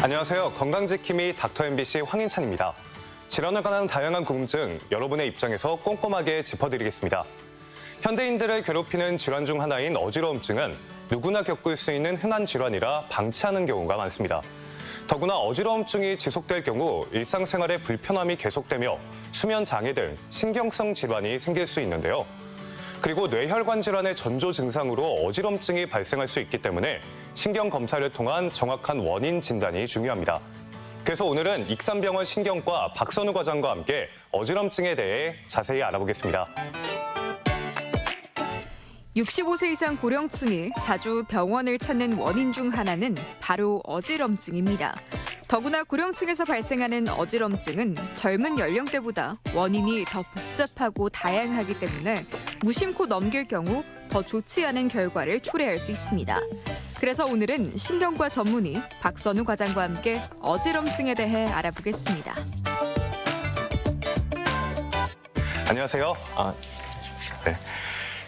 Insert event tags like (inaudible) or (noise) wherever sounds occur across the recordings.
안녕하세요. 건강지킴이 닥터 MBC 황인찬입니다. 질환에 관한 다양한 궁금증 여러분의 입장에서 꼼꼼하게 짚어드리겠습니다. 현대인들을 괴롭히는 질환 중 하나인 어지러움증은 누구나 겪을 수 있는 흔한 질환이라 방치하는 경우가 많습니다. 더구나 어지러움증이 지속될 경우 일상생활에 불편함이 계속되며 수면 장애 등 신경성 질환이 생길 수 있는데요. 그리고 뇌혈관 질환의 전조 증상으로 어지럼증이 발생할 수 있기 때문에 신경 검사를 통한 정확한 원인 진단이 중요합니다. 그래서 오늘은 익산병원 신경과 박선우 과장과 함께 어지럼증에 대해 자세히 알아보겠습니다. 65세 이상 고령층이 자주 병원을 찾는 원인 중 하나는 바로 어지럼증입니다. 더구나 고령층에서 발생하는 어지럼증은 젊은 연령대보다 원인이 더 복잡하고 다양하기 때문에 무심코 넘길 경우 더 좋지 않은 결과를 초래할 수 있습니다. 그래서 오늘은 신경과 전문의 박선우 과장과 함께 어지럼증에 대해 알아보겠습니다. 안녕하세요. 아, 네.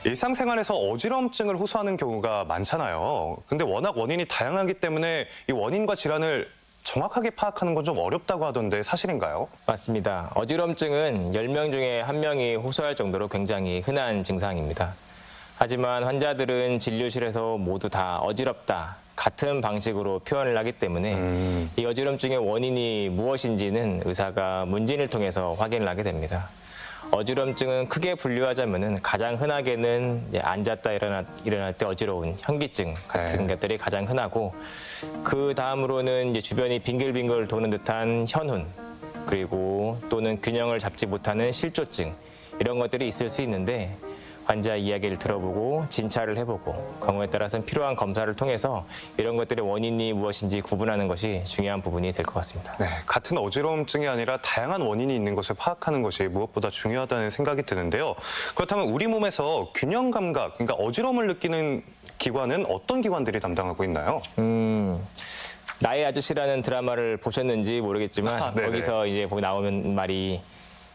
일상생활에서 어지럼증을 호소하는 경우가 많잖아요. 근데 워낙 원인이 다양하기 때문에 이 원인과 질환을 정확하게 파악하는 건 좀 어렵다고 하던데 사실인가요? 맞습니다. 어지럼증은 10명 중에 한명이 호소할 정도로 굉장히 흔한 증상입니다. 하지만 환자들은 진료실에서 모두 다 어지럽다. 같은 방식으로 표현을 하기 때문에 음. 이 어지럼증의 원인이 무엇인지는 의사가 문진을 통해서 확인을 하게 됩니다. 어지럼증은 크게 분류하자면은 가장 흔하게는 이제 앉았다 일어나, 일어날 때 어지러운 현기증 같은 네. 것들이 가장 흔하고 그 다음으로는 이제 주변이 빙글빙글 도는 듯한 현훈 그리고 또는 균형을 잡지 못하는 실조증 이런 것들이 있을 수 있는데 환자 이야기를 들어보고 진찰을 해보고 경우에 따라서는 필요한 검사를 통해서 이런 것들의 원인이 무엇인지 구분하는 것이 중요한 부분이 될 것 같습니다. 네, 같은 어지러움증이 아니라 다양한 원인이 있는 것을 파악하는 것이 무엇보다 중요하다는 생각이 드는데요. 그렇다면 우리 몸에서 균형 감각, 그러니까 어지러움을 느끼는 기관은 어떤 기관들이 담당하고 있나요? 음, 나의 아저씨라는 드라마를 보셨는지 모르겠지만 아, 네네. 거기서 이제 나오는 말이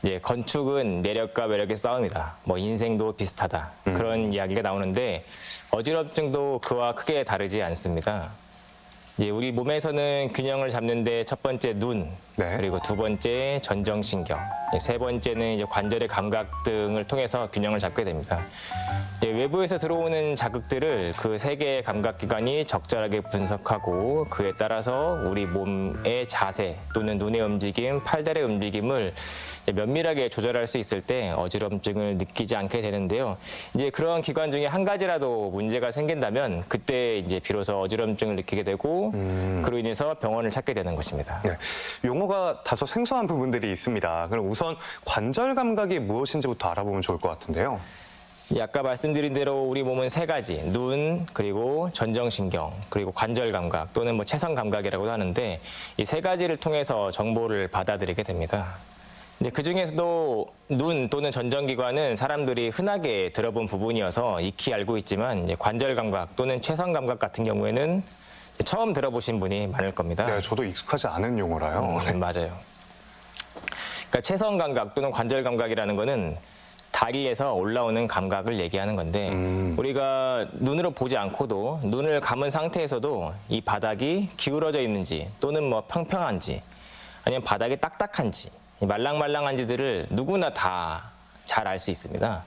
이제 건축은 내력과 매력의 싸움이다. 뭐 인생도 비슷하다. 음. 그런 이야기가 나오는데 어지럽증도 그와 크게 다르지 않습니다. 이제 우리 몸에서는 균형을 잡는데 첫 번째 눈, 네. 그리고 두 번째 전정신경, 세 번째는 이제 관절의 감각 등을 통해서 균형을 잡게 됩니다. 외부에서 들어오는 자극들을 그 세 개의 감각 기관이 적절하게 분석하고 그에 따라서 우리 몸의 자세 또는 눈의 움직임, 팔다리의 움직임을 면밀하게 조절할 수 있을 때 어지럼증을 느끼지 않게 되는데요. 이제 그런 기관 중에 한 가지라도 문제가 생긴다면 그때 이제 비로소 어지럼증을 느끼게 되고 그로 인해서 병원을 찾게 되는 것입니다. 네, 용어 가 다소 생소한 부분들이 있습니다. 그럼 우선 관절 감각이 무엇인지부터 알아보면 좋을 것 같은데요. 이 아까 말씀드린 대로 우리 몸은 세 가지 눈 그리고 전정신경 그리고 관절 감각 또는 뭐 체성 감각이라고도 하는데 이 세 가지를 통해서 정보를 받아들이게 됩니다. 근데 그 중에서도 눈 또는 전정기관은 사람들이 흔하게 들어본 부분이어서 익히 알고 있지만 관절 감각 또는 체성 감각 같은 경우에는 처음 들어보신 분이 많을 겁니다. 네, 저도 익숙하지 않은 용어라요. 음, 맞아요. 그러니까 체성 감각 또는 관절 감각이라는 거는 다리에서 올라오는 감각을 얘기하는 건데 음. 우리가 눈으로 보지 않고도 눈을 감은 상태에서도 이 바닥이 기울어져 있는지 또는 뭐 평평한지 아니면 바닥이 딱딱한지 이 말랑말랑한지들을 누구나 다 잘 알 수 있습니다.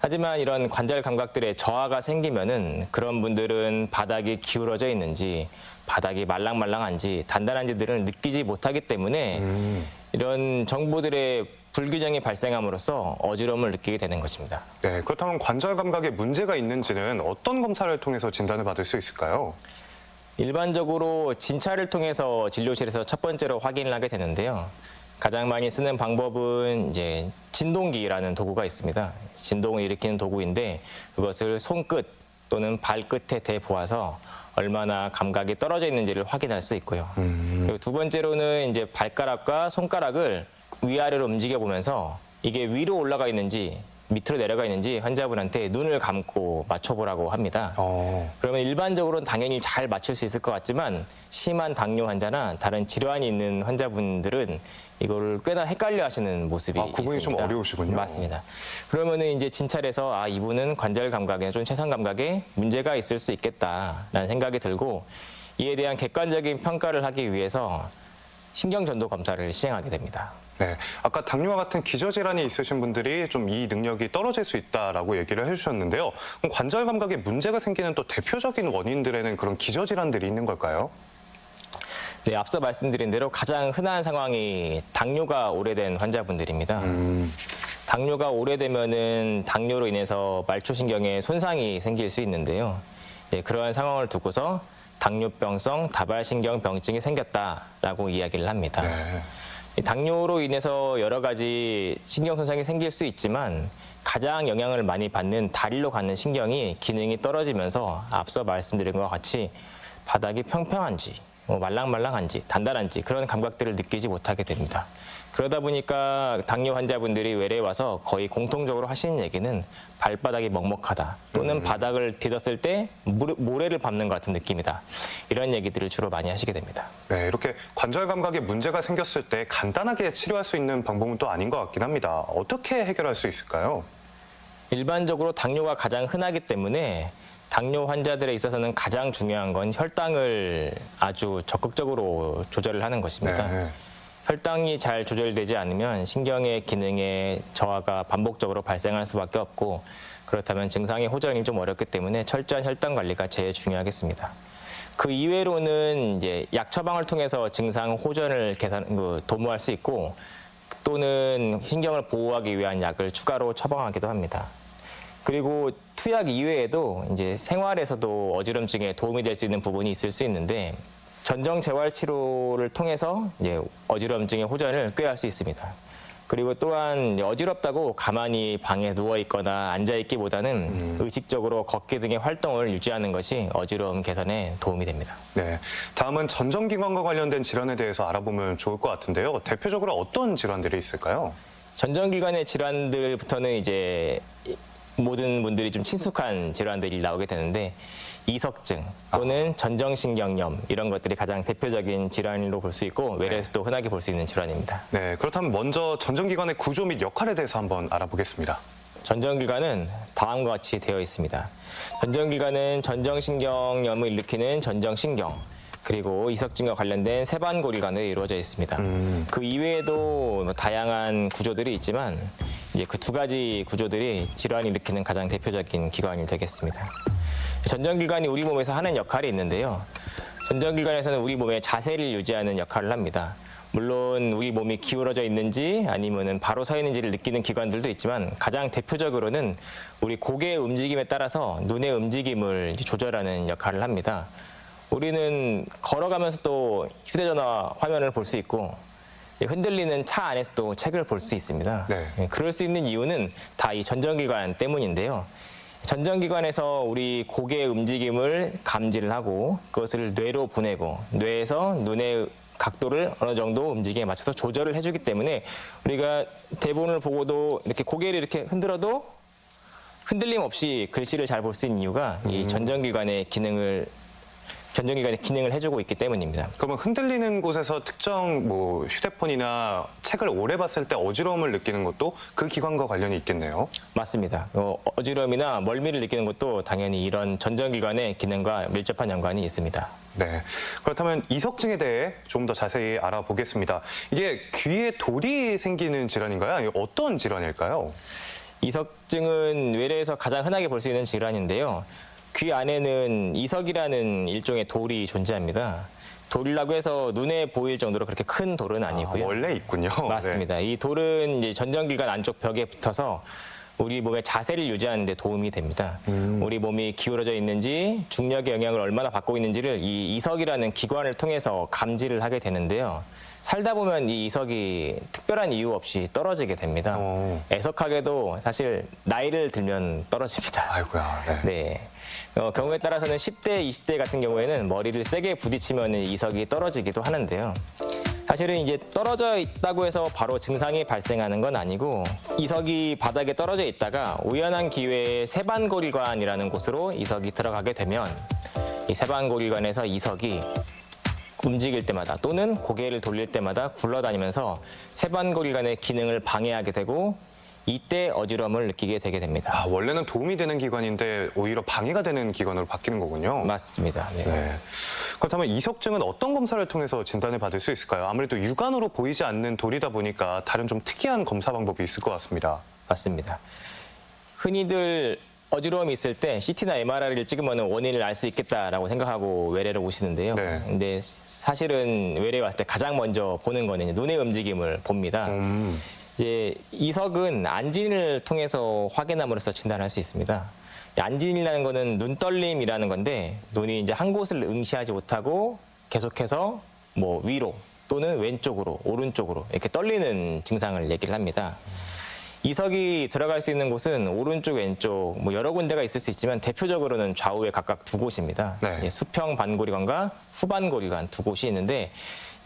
하지만 이런 관절 감각들의 저하가 생기면은 그런 분들은 바닥이 기울어져 있는지 바닥이 말랑말랑한지 단단한지들을 느끼지 못하기 때문에 이런 정보들의 불균형이 발생함으로써 어지러움을 느끼게 되는 것입니다. 네, 그렇다면 관절 감각에 문제가 있는지는 어떤 검사를 통해서 진단을 받을 수 있을까요? 일반적으로 진찰을 통해서 진료실에서 첫 번째로 확인을 하게 되는데요. 가장 많이 쓰는 방법은 이제 진동기라는 도구가 있습니다. 진동을 일으키는 도구인데 그것을 손끝 또는 발끝에 대보아서 얼마나 감각이 떨어져 있는지를 확인할 수 있고요. 그리고 두 번째로는 이제 발가락과 손가락을 위아래로 움직여 보면서 이게 위로 올라가 있는지 밑으로 내려가 있는지 환자분한테 눈을 감고 맞춰보라고 합니다. 어, 그러면 일반적으로는 당연히 잘 맞출 수 있을 것 같지만 심한 당뇨 환자나 다른 질환이 있는 환자분들은 이거를 꽤나 헷갈려 하시는 모습이 아, 구분이 좀 있습니다. 어려우시군요. 맞습니다. 그러면은 이제 진찰에서 아, 이분은 관절 감각에 좀 체상 감각에 문제가 있을 수 있겠다라는 생각이 들고 이에 대한 객관적인 평가를 하기 위해서 신경전도 검사를 시행하게 됩니다. 네, 아까 당뇨와 같은 기저질환이 있으신 분들이 좀 이 능력이 떨어질 수 있다라고 얘기를 해주셨는데요. 그럼 관절 감각에 문제가 생기는 또 대표적인 원인들에는 그런 기저질환들이 있는 걸까요? 네, 앞서 말씀드린 대로 가장 흔한 상황이 당뇨가 오래된 환자분들입니다. 당뇨가 오래되면은 당뇨로 인해서 말초신경에 손상이 생길 수 있는데요. 네, 그러한 상황을 두고서 당뇨병성 다발신경 병증이 생겼다라고 이야기를 합니다. 네. 이 당뇨로 인해서 여러 가지 신경 손상이 생길 수 있지만 가장 영향을 많이 받는 다리로 가는 신경이 기능이 떨어지면서 앞서 말씀드린 것과 같이 바닥이 평평한지 뭐 말랑말랑한지 단단한지 그런 감각들을 느끼지 못하게 됩니다. 그러다 보니까 당뇨 환자분들이 외래에 와서 거의 공통적으로 하시는 얘기는 발바닥이 먹먹하다 또는 바닥을 디뎠을 때 모래- 모래를 밟는 것 같은 느낌이다 이런 얘기들을 주로 많이 하시게 됩니다. 네, 이렇게 관절 감각에 문제가 생겼을 때 간단하게 치료할 수 있는 방법은 또 아닌 것 같긴 합니다. 어떻게 해결할 수 있을까요? 일반적으로 당뇨가 가장 흔하기 때문에 당뇨 환자들에 있어서는 가장 중요한 건 혈당을 아주 적극적으로 조절을 하는 것입니다. 네. 혈당이 잘 조절되지 않으면 신경의 기능에 저하가 반복적으로 발생할 수밖에 없고 그렇다면 증상의 호전이 좀 어렵기 때문에 철저한 혈당 관리가 제일 중요하겠습니다. 그 이외로는 이제 약 처방을 통해서 증상 호전을 개선 그, 도모할 수 있고 또는 신경을 보호하기 위한 약을 추가로 처방하기도 합니다. 그리고 투약 이외에도 이제 생활에서도 어지럼증에 도움이 될 수 있는 부분이 있을 수 있는데 전정 재활 치료를 통해서 이제 어지럼증의 호전을 꾀할 수 있습니다. 그리고 또한 어지럽다고 가만히 방에 누워 있거나 앉아 있기보다는 의식적으로 걷기 등의 활동을 유지하는 것이 어지러움 개선에 도움이 됩니다. 네, 다음은 전정기관과 관련된 질환에 대해서 알아보면 좋을 것 같은데요. 대표적으로 어떤 질환들이 있을까요? 전정기관의 질환들부터는 이제 모든 분들이 좀 친숙한 질환들이 나오게 되는데 이석증 또는 전정신경염 이런 것들이 가장 대표적인 질환으로 볼 수 있고 외래에서도 흔하게 볼 수 있는 질환입니다. 네, 그렇다면 먼저 전정기관의 구조 및 역할에 대해서 한번 알아보겠습니다. 전정기관은 다음과 같이 되어 있습니다. 전정기관은 전정신경염을 일으키는 전정신경 그리고 이석증과 관련된 세반고리관으로 이루어져 있습니다. 그 이외에도 뭐 다양한 구조들이 있지만 이제 그 두 가지 구조들이 질환을 일으키는 가장 대표적인 기관이 되겠습니다. 전정기관이 우리 몸에서 하는 역할이 있는데요. 전정기관에서는 우리 몸의 자세를 유지하는 역할을 합니다. 물론 우리 몸이 기울어져 있는지 아니면은 바로 서 있는지를 느끼는 기관들도 있지만 가장 대표적으로는 우리 고개의 움직임에 따라서 눈의 움직임을 조절하는 역할을 합니다. 우리는 걸어가면서 또 휴대전화 화면을 볼 수 있고 흔들리는 차 안에서도 책을 볼 수 있습니다. 네. 예, 그럴 수 있는 이유는 다 이 전정기관 때문인데요. 전정기관에서 우리 고개의 움직임을 감지를 하고 그것을 뇌로 보내고 뇌에서 눈의 각도를 어느 정도 움직임에 맞춰서 조절을 해주기 때문에 우리가 대본을 보고도 이렇게 고개를 이렇게 흔들어도 흔들림 없이 글씨를 잘 볼 수 있는 이유가 이 전정기관의 기능을 전정기관의 기능을 해주고 있기 때문입니다. 그러면 흔들리는 곳에서 특정 뭐 휴대폰이나 책을 오래 봤을 때 어지러움을 느끼는 것도 그 기관과 관련이 있겠네요. 맞습니다. 어, 어지러움이나 멀미를 느끼는 것도 당연히 이런 전정기관의 기능과 밀접한 연관이 있습니다. 네. 그렇다면 이석증에 대해 좀 더 자세히 알아보겠습니다. 이게 귀에 돌이 생기는 질환인가요? 어떤 질환일까요? 이석증은 외래에서 가장 흔하게 볼 수 있는 질환인데요. 귀 안에는 이석이라는 일종의 돌이 존재합니다. 돌이라고 해서 눈에 보일 정도로 그렇게 큰 돌은 아, 아니고요. 원래 있군요. 네. 맞습니다. 이 돌은 이제 전정기관 안쪽 벽에 붙어서 우리 몸의 자세를 유지하는 데 도움이 됩니다. 우리 몸이 기울어져 있는지 중력의 영향을 얼마나 받고 있는지를 이 이석이라는 기관을 통해서 감지를 하게 되는데요. 살다 보면 이 이석이 특별한 이유 없이 떨어지게 됩니다. 어. 애석하게도 사실 나이를 들면 떨어집니다. 아이고야. 네. 네. 어, 경우에 따라서는 10대, 20대 같은 경우에는 머리를 세게 부딪히면 이석이 떨어지기도 하는데요. 사실은 이제 떨어져 있다고 해서 바로 증상이 발생하는 건 아니고 이석이 바닥에 떨어져 있다가 우연한 기회에 세반고리관이라는 곳으로 이석이 들어가게 되면 이 세반고리관에서 이석이 움직일 때마다 또는 고개를 돌릴 때마다 굴러다니면서 세반고리관의 기능을 방해하게 되고 이때 어지러움을 느끼게 되게 됩니다. 아, 원래는 도움이 되는 기관인데 오히려 방해가 되는 기관으로 바뀌는 거군요. 맞습니다. 네. 네. 그렇다면 이석증은 어떤 검사를 통해서 진단을 받을 수 있을까요? 아무래도 육안으로 보이지 않는 돌이다 보니까 다른 좀 특이한 검사 방법이 있을 것 같습니다. 맞습니다. 흔히들 어지러움이 있을 때 CT나 MRI를 찍으면 원인을 알 수 있겠다라고 생각하고 외래를 오시는데요. 네. 근데 사실은 외래 왔을 때 가장 먼저 보는 거는 눈의 움직임을 봅니다. 음, 이제 이석은 안진을 통해서 확인함으로써 진단할 수 있습니다. 이 안진이라는 거는 눈떨림이라는 건데 눈이 이제 한 곳을 응시하지 못하고 계속해서 뭐 위로 또는 왼쪽으로 오른쪽으로 이렇게 떨리는 증상을 얘기를 합니다. 이석이 들어갈 수 있는 곳은 오른쪽, 왼쪽 뭐 여러 군데가 있을 수 있지만 대표적으로는 좌우에 각각 두 곳입니다. 네. 예, 수평 반고리관과 후반고리관 두 곳이 있는데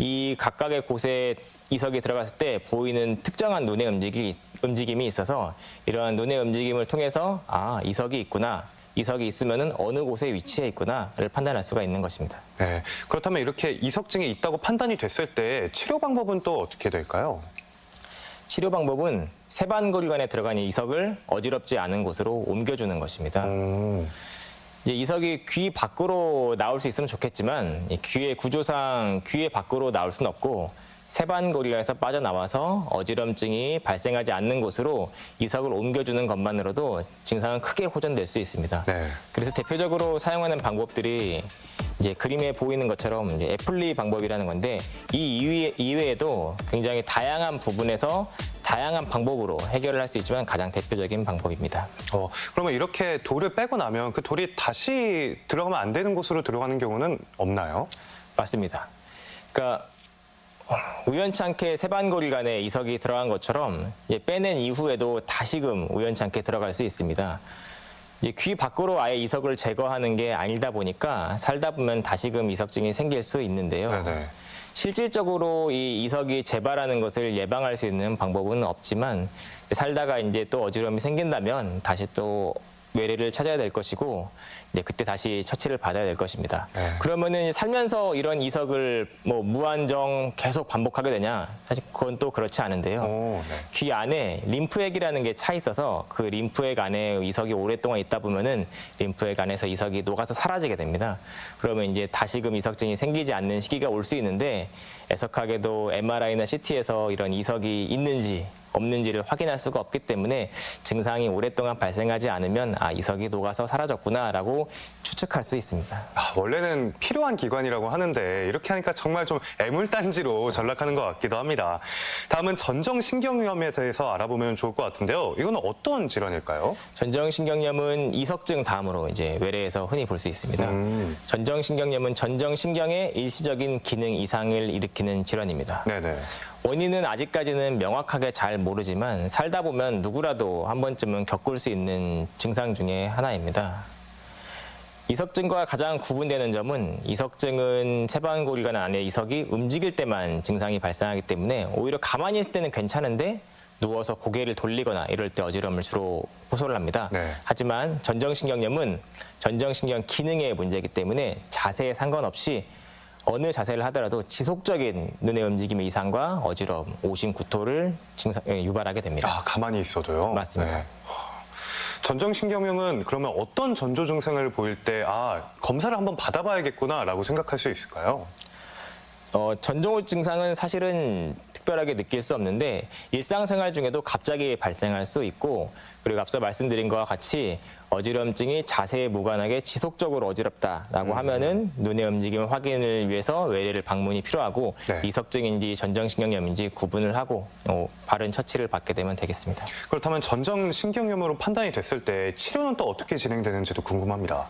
이 각각의 곳에 이석이 들어갔을 때 보이는 특정한 눈의 움직임이, 있어서 이러한 눈의 움직임을 통해서 아 이석이 있구나. 이석이 있으면은 어느 곳에 위치해 있구나를 판단할 수가 있는 것입니다. 네. 그렇다면 이렇게 이석증이 있다고 판단이 됐을 때 치료 방법은 또 어떻게 될까요? 치료 방법은 세반고리관에 들어간 이 이석을 어지럽지 않은 곳으로 옮겨주는 것입니다. 음, 이제 이석이 귀 밖으로 나올 수 있으면 좋겠지만 이 귀의 구조상 귀의 밖으로 나올 수는 없고 세반고리관에서 빠져나와서 어지럼증이 발생하지 않는 곳으로 이석을 옮겨주는 것만으로도 증상은 크게 호전될 수 있습니다. 네. 그래서 대표적으로 사용하는 방법들이 이제 그림에 보이는 것처럼 애플리 방법이라는 건데 이 이외, 이외에도 굉장히 다양한 부분에서 다양한 방법으로 해결을 할 수 있지만 가장 대표적인 방법입니다. 어, 그러면 이렇게 돌을 빼고 나면 그 돌이 다시 들어가면 안 되는 곳으로 들어가는 경우는 없나요? 맞습니다. 그러니까 우연치 않게 세반고리관에 이석이 들어간 것처럼 이제 빼낸 이후에도 다시금 우연치 않게 들어갈 수 있습니다. 이제 귀 밖으로 아예 이석을 제거하는 게 아니다 보니까 살다 보면 다시금 이석증이 생길 수 있는데요. 네네. 실질적으로 이 이석이 재발하는 것을 예방할 수 있는 방법은 없지만 살다가 이제 또 어지러움이 생긴다면 다시 또 외래를 찾아야 될 것이고 이제 그때 다시 처치를 받아야 될 것입니다. 네. 그러면은 살면서 이런 이석을 뭐 무한정 계속 반복하게 되냐? 사실 그건 또 그렇지 않은데요. 오, 네. 귀 안에 림프액이라는 게 차 있어서 그 림프액 안에 이석이 오랫동안 있다 보면은 림프액 안에서 이석이 녹아서 사라지게 됩니다. 그러면 이제 다시금 이석증이 생기지 않는 시기가 올 수 있는데 애석하게도 MRI나 CT에서 이런 이석이 있는지 없는지를 확인할 수가 없기 때문에 증상이 오랫동안 발생하지 않으면 아 이석이 녹아서 사라졌구나라고 추측할 수 있습니다. 아, 원래는 필요한 기관이라고 하는데 이렇게 하니까 정말 좀 애물단지로 전락하는 것 같기도 합니다. 다음은 전정신경위험에 대해서 알아보면 좋을 것 같은데요. 이건 어떤 질환일까요? 전정신경염은 이석증 다음으로 이제 외래에서 흔히 볼 수 있습니다. 음. 전정신경염은 전정신경의 일시적인 기능 이상을 일으키는 질환입니다. 네네. 원인은 아직까지는 명확하게 잘 모르지만 살다 보면 누구라도 한 번쯤은 겪을 수 있는 증상 중에 하나입니다. 이석증과 가장 구분되는 점은 이석증은 세반고리관 안에 이석이 움직일 때만 증상이 발생하기 때문에 오히려 가만히 있을 때는 괜찮은데 누워서 고개를 돌리거나 이럴 때 어지러움을 주로 호소를 합니다. 네. 하지만 전정신경염은 전정신경 기능의 문제이기 때문에 자세에 상관없이 어느 자세를 하더라도 지속적인 눈의 움직임의 이상과 어지러움, 오심, 구토를 증상, 예, 유발하게 됩니다. 아, 가만히 있어도요? 네. 맞습니다. 전정신경염은 그러면 어떤 전조 증상을 보일 때, 아, 검사를 한번 받아봐야겠구나라고 생각할 수 있을까요? 어, 전정후 증상은 사실은 특별하게 느낄 수 없는데 일상생활 중에도 갑자기 발생할 수 있고 그리고 앞서 말씀드린 것과 같이 어지럼증이 자세에 무관하게 지속적으로 어지럽다라고 하면은 눈의 움직임 확인을 위해서 외래를 방문이 필요하고 네. 이석증인지 전정신경염인지 구분을 하고 어, 바른 처치를 받게 되면 되겠습니다. 그렇다면 전정신경염으로 판단이 됐을 때 치료는 또 어떻게 진행되는지도 궁금합니다.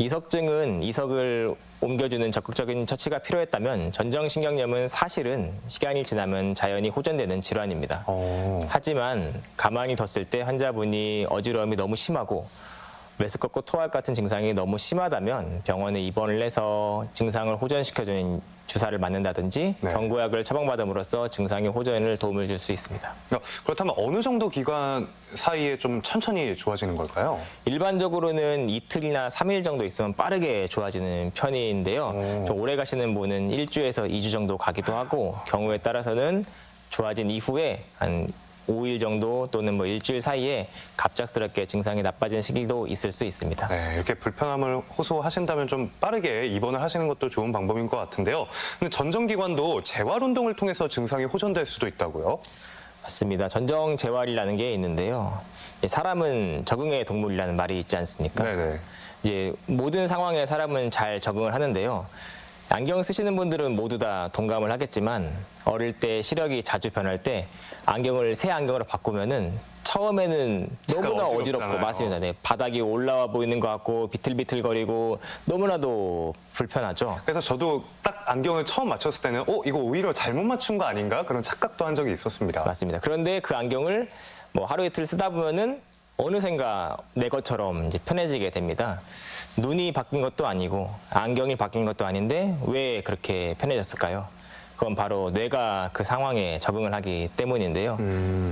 이석증은 이석을 옮겨주는 적극적인 처치가 필요했다면 전정신경염은 사실은 시간이 지나면 자연히 호전되는 질환입니다. 어, 하지만 가만히 뒀을 때 환자분이 어지러움이 너무 심하고 메스껍고 토할 같은 증상이 너무 심하다면 병원에 입원을 해서 증상을 호전시켜주는 주사를 맞는다든지 네. 경구약을 처방받음으로써 증상의 호전을 도움을 줄 수 있습니다. 그렇다면 어느 정도 기간 사이에 좀 천천히 좋아지는 걸까요? 일반적으로는 이틀이나 삼일 정도 있으면 빠르게 좋아지는 편인데요. 오. 좀 오래 가시는 분은 일주에서 이 주 정도 가기도 하고 경우에 따라서는 좋아진 이후에 한 5일 정도 또는 뭐 일주일 사이에 갑작스럽게 증상이 나빠진 시기도 있을 수 있습니다. 네, 이렇게 불편함을 호소하신다면 좀 빠르게 입원을 하시는 것도 좋은 방법인 것 같은데요. 근데 전정기관도 재활 운동을 통해서 증상이 호전될 수도 있다고요? 맞습니다. 전정 재활이라는 게 있는데요. 사람은 적응의 동물이라는 말이 있지 않습니까? 네네. 이제 모든 상황에 사람은 잘 적응을 하는데요. 안경 쓰시는 분들은 모두 다 동감을 하겠지만 어릴 때 시력이 자주 변할 때 안경을 새 안경으로 바꾸면은 처음에는 너무나. 어지럽고 맞습니다. 네, 바닥이 올라와 보이는 것 같고 비틀비틀거리고 너무나도 불편하죠. 그래서 저도 딱 안경을 처음 맞췄을 때는 어 이거 오히려 잘못 맞춘 거 아닌가 그런 착각도 한 적이 있었습니다. 맞습니다. 그런데 그 안경을 뭐 하루 이틀 쓰다 보면은 어느샌가 내 것처럼 이제 편해지게 됩니다. 눈이 바뀐 것도 아니고 안경이 바뀐 것도 아닌데 왜 그렇게 편해졌을까요? 그건 바로 뇌가 그 상황에 적응을 하기 때문인데요.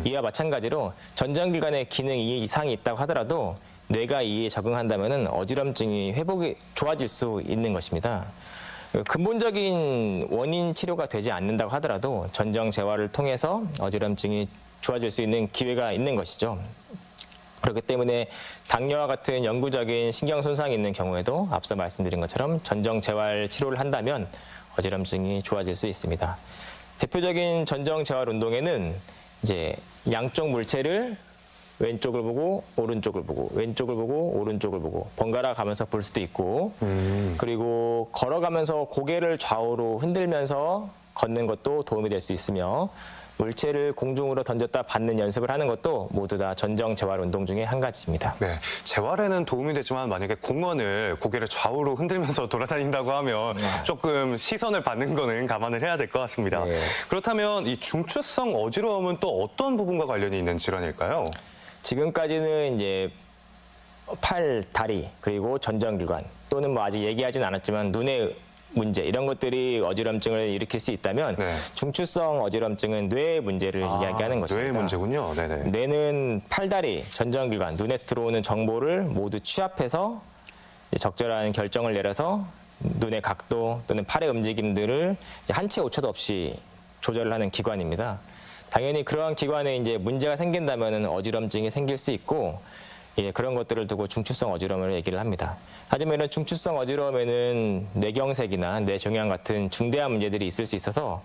이와 마찬가지로 전정기관의 기능 이상이 있다고 하더라도 뇌가 이에 적응한다면은 어지럼증이 회복이 좋아질 수 있는 것입니다. 근본적인 원인 치료가 되지 않는다고 하더라도 전정 재활을 통해서 어지럼증이 좋아질 수 있는 기회가 있는 것이죠. 그렇기 때문에 당뇨와 같은 영구적인 신경 손상이 있는 경우에도 앞서 말씀드린 것처럼 전정 재활 치료를 한다면 어지럼증이 좋아질 수 있습니다. 대표적인 전정 재활 운동에는 이제 양쪽 물체를 왼쪽을 보고 오른쪽을 보고 왼쪽을 보고 오른쪽을 보고 번갈아 가면서 볼 수도 있고 그리고 걸어가면서 고개를 좌우로 흔들면서 걷는 것도 도움이 될 수 있으며 물체를 공중으로 던졌다 받는 연습을 하는 것도 모두 다 전정 재활 운동 중에 한 가지입니다. 네, 재활에는 도움이 되지만 만약에 공원을 고개를 좌우로 흔들면서 (laughs) 돌아다닌다고 하면 조금 시선을 받는 거는 감안을 해야 될 것 같습니다. 네. 그렇다면 이 중추성 어지러움은 또 어떤 부분과 관련이 있는 질환일까요? 지금까지는 이제 팔, 다리 그리고 전정기관 또는 뭐 아직 얘기하진 않았지만 눈의 문제 이런 것들이 어지럼증을 일으킬 수 있다면 네. 중추성 어지럼증은 뇌의 문제를 이야기하는 것입니다. 뇌의 문제군요. 네네. 뇌는 팔다리, 전정기관, 눈에서 들어오는 정보를 모두 취합해서 적절한 결정을 내려서 눈의 각도 또는 팔의 움직임들을 한치 오차도 없이 조절을 하는 기관입니다. 당연히 그러한 기관에 이제 문제가 생긴다면 어지럼증이 생길 수 있고 예, 그런 것들을 두고 중추성 어지러움을 얘기를 합니다. 하지만 이런 중추성 어지러움에는 뇌경색이나 뇌종양 같은 중대한 문제들이 있을 수 있어서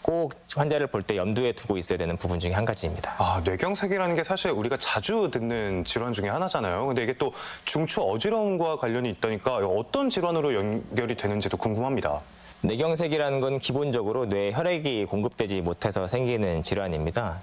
꼭 환자를 볼 때 염두에 두고 있어야 되는 부분 중에 한 가지입니다. 아, 뇌경색이라는 게 사실 우리가 자주 듣는 질환 중에 하나잖아요. 근데 이게 또 중추 어지러움과 관련이 있다니까 어떤 질환으로 연결이 되는지도 궁금합니다. 뇌경색이라는 건 기본적으로 뇌에 혈액이 공급되지 못해서 생기는 질환입니다.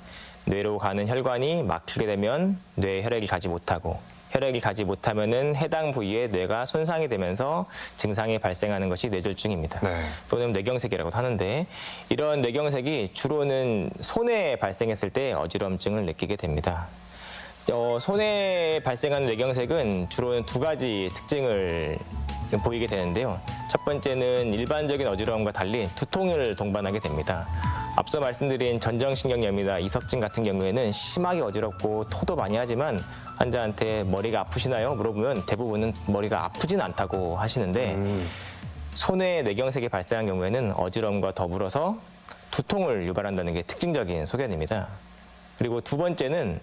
뇌로 가는 혈관이 막히게 되면 뇌에 혈액이 가지 못하고 혈액이 가지 못하면은 해당 부위에 뇌가 손상이 되면서 증상이 발생하는 것이 뇌졸중입니다. 네. 또는 뇌경색이라고도 하는데 이런 뇌경색이 주로는 손에 발생했을 때 어지럼증을 느끼게 됩니다. 어, 손에 발생하는 뇌경색은 주로 두 가지 특징을 보이게 되는데요. 첫 번째는 일반적인 어지러움과 달리 두통을 동반하게 됩니다. 앞서 말씀드린 전정신경염이나 이석증 같은 경우에는 심하게 어지럽고 토도 많이 하지만 환자한테 머리가 아프시나요? 물어보면 대부분은 머리가 아프진 않다고 하시는데 손에 뇌경색이 발생한 경우에는 어지러움과 더불어서 두통을 유발한다는 게 특징적인 소견입니다. 그리고 두 번째는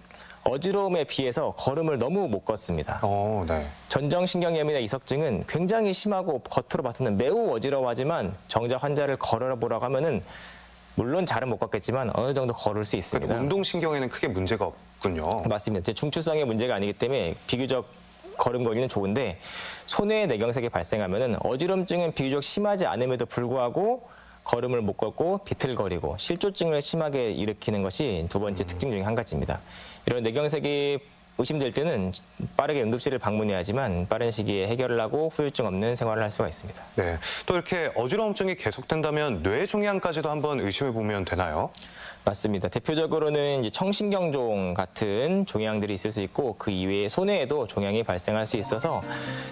어지러움에 비해서 걸음을 너무 못 걷습니다. 어, 네. 전정신경염이나 이석증은 굉장히 심하고 겉으로 봤을 때는 매우 어지러워하지만 정작 환자를 걸어보라고 하면은 물론 잘은 못 걷겠지만 어느 정도 걸을 수 있습니다. 그러니까 운동 신경에는 크게 문제가 없군요. 맞습니다. 제 중추성의 문제가 아니기 때문에 비교적 걸음 걸기는 좋은데 손에 뇌경색이 발생하면은 어지럼증은 비교적 심하지 않음에도 불구하고 걸음을 못 걷고 비틀거리고 실조증을 심하게 일으키는 것이 두 번째 특징 중에 한 가지입니다. 이런 뇌경색이 의심될 때는 빠르게 응급실을 방문해야지만 빠른 시기에 해결을 하고 후유증 없는 생활을 할 수가 있습니다. 네. 또 이렇게 어지러움증이 계속된다면 뇌 종양까지도 한번 의심해 보면 되나요? 맞습니다. 대표적으로는 이제 청신경종 같은 종양들이 있을 수 있고 그 이외에 손해에도 종양이 발생할 수 있어서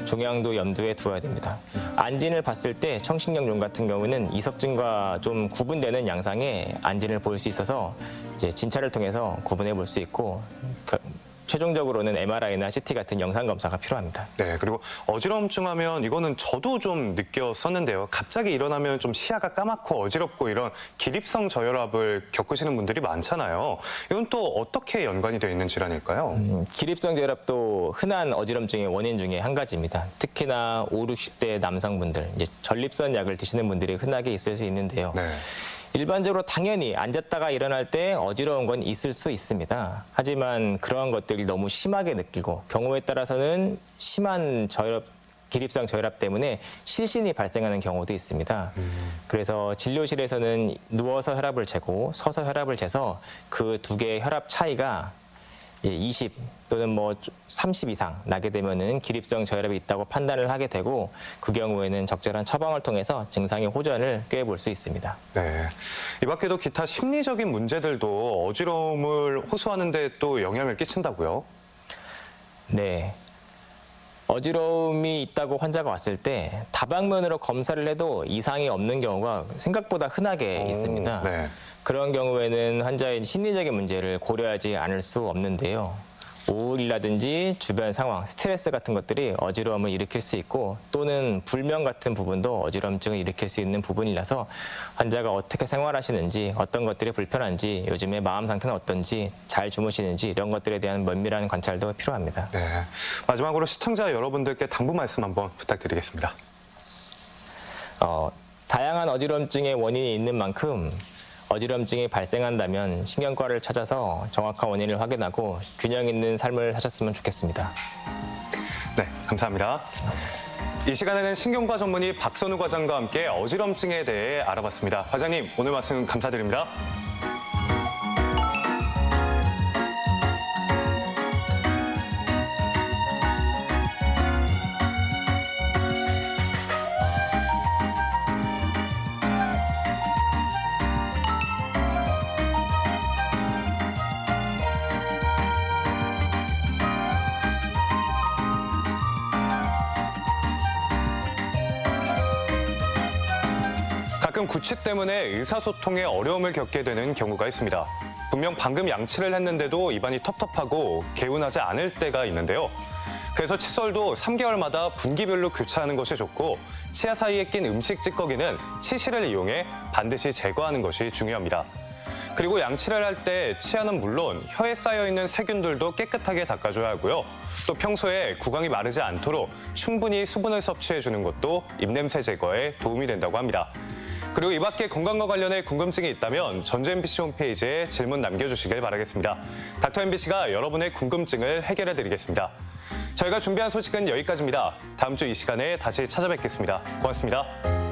종양도 염두에 두어야 됩니다. 안진을 봤을 때 청신경종 같은 경우는 이석증과 좀 구분되는 양상의 안진을 볼 수 있어서 이제 진찰을 통해서 구분해 볼 수 있고 그- 최종적으로는 MRI나 CT 같은 영상 검사가 필요합니다. 네, 그리고 어지럼증 하면 이거는 저도 좀 느꼈었는데요. 갑자기 일어나면 좀 시야가 까맣고 어지럽고 이런 기립성 저혈압을 겪으시는 분들이 많잖아요. 이건 또 어떻게 연관이 되어 있는 질환일까요? 음, 기립성 저혈압도 흔한 어지럼증의 원인 중에 한 가지입니다. 특히나 5, 60대 남성분들, 이제 전립선 약을 드시는 분들이 흔하게 있을 수 있는데요. 네. 일반적으로 당연히 앉았다가 일어날 때 어지러운 건 있을 수 있습니다. 하지만 그러한 것들이 너무 심하게 느끼고 경우에 따라서는 심한 저혈압 기립성 저혈압 때문에 실신이 발생하는 경우도 있습니다. 그래서 진료실에서는 누워서 혈압을 재고 서서 혈압을 재서 그 두 개의 혈압 차이가 20 또는 뭐 30 이상 나게 되면은 기립성 저혈압이 있다고 판단을 하게 되고 그 경우에는 적절한 처방을 통해서 증상의 호전을 꾀볼 수 있습니다. 네. 이 밖에도 기타 심리적인 문제들도 어지러움을 호소하는 데 또 영향을 끼친다고요? 네. 어지러움이 있다고 환자가 왔을 때 다방면으로 검사를 해도 이상이 없는 경우가 생각보다 흔하게 오, 있습니다. 네. 그런 경우에는 환자의 심리적인 문제를 고려하지 않을 수 없는데요. 우울이라든지 주변 상황, 스트레스 같은 것들이 어지러움을 일으킬 수 있고 또는 불면 같은 부분도 어지럼증을 일으킬 수 있는 부분이라서 환자가 어떻게 생활하시는지 어떤 것들이 불편한지 요즘에 마음 상태는 어떤지 잘 주무시는지 이런 것들에 대한 면밀한 관찰도 필요합니다. 네. 마지막으로 시청자 여러분들께 당부 말씀 한번 부탁드리겠습니다. 어, 다양한 어지럼증의 원인이 있는 만큼 어지럼증이 발생한다면 신경과를 찾아서 정확한 원인을 확인하고 균형 있는 삶을 하셨으면 좋겠습니다. 네, 감사합니다. 이 시간에는 신경과 전문의 박선우 과장과 함께 어지럼증에 대해 알아봤습니다. 과장님, 오늘 말씀 감사드립니다. 구취 때문에 의사소통에 어려움을 겪게 되는 경우가 있습니다. 분명 방금 양치를 했는데도 입안이 텁텁하고 개운하지 않을 때가 있는데요. 그래서 칫솔도 3개월마다 분기별로 교체하는 것이 좋고 치아 사이에 낀 음식 찌꺼기는 치실을 이용해 반드시 제거하는 것이 중요합니다. 그리고 양치를 할 때 치아는 물론 혀에 쌓여 있는 세균들도 깨끗하게 닦아줘야 하고요. 또 평소에 구강이 마르지 않도록 충분히 수분을 섭취해 주는 것도 입냄새 제거에 도움이 된다고 합니다. 그리고 이 밖에 건강과 관련해 궁금증이 있다면 전주 MBC 홈페이지에 질문 남겨주시길 바라겠습니다. 닥터 MBC가 여러분의 궁금증을 해결해 드리겠습니다. 저희가 준비한 소식은 여기까지입니다. 다음 주 이 시간에 다시 찾아뵙겠습니다. 고맙습니다.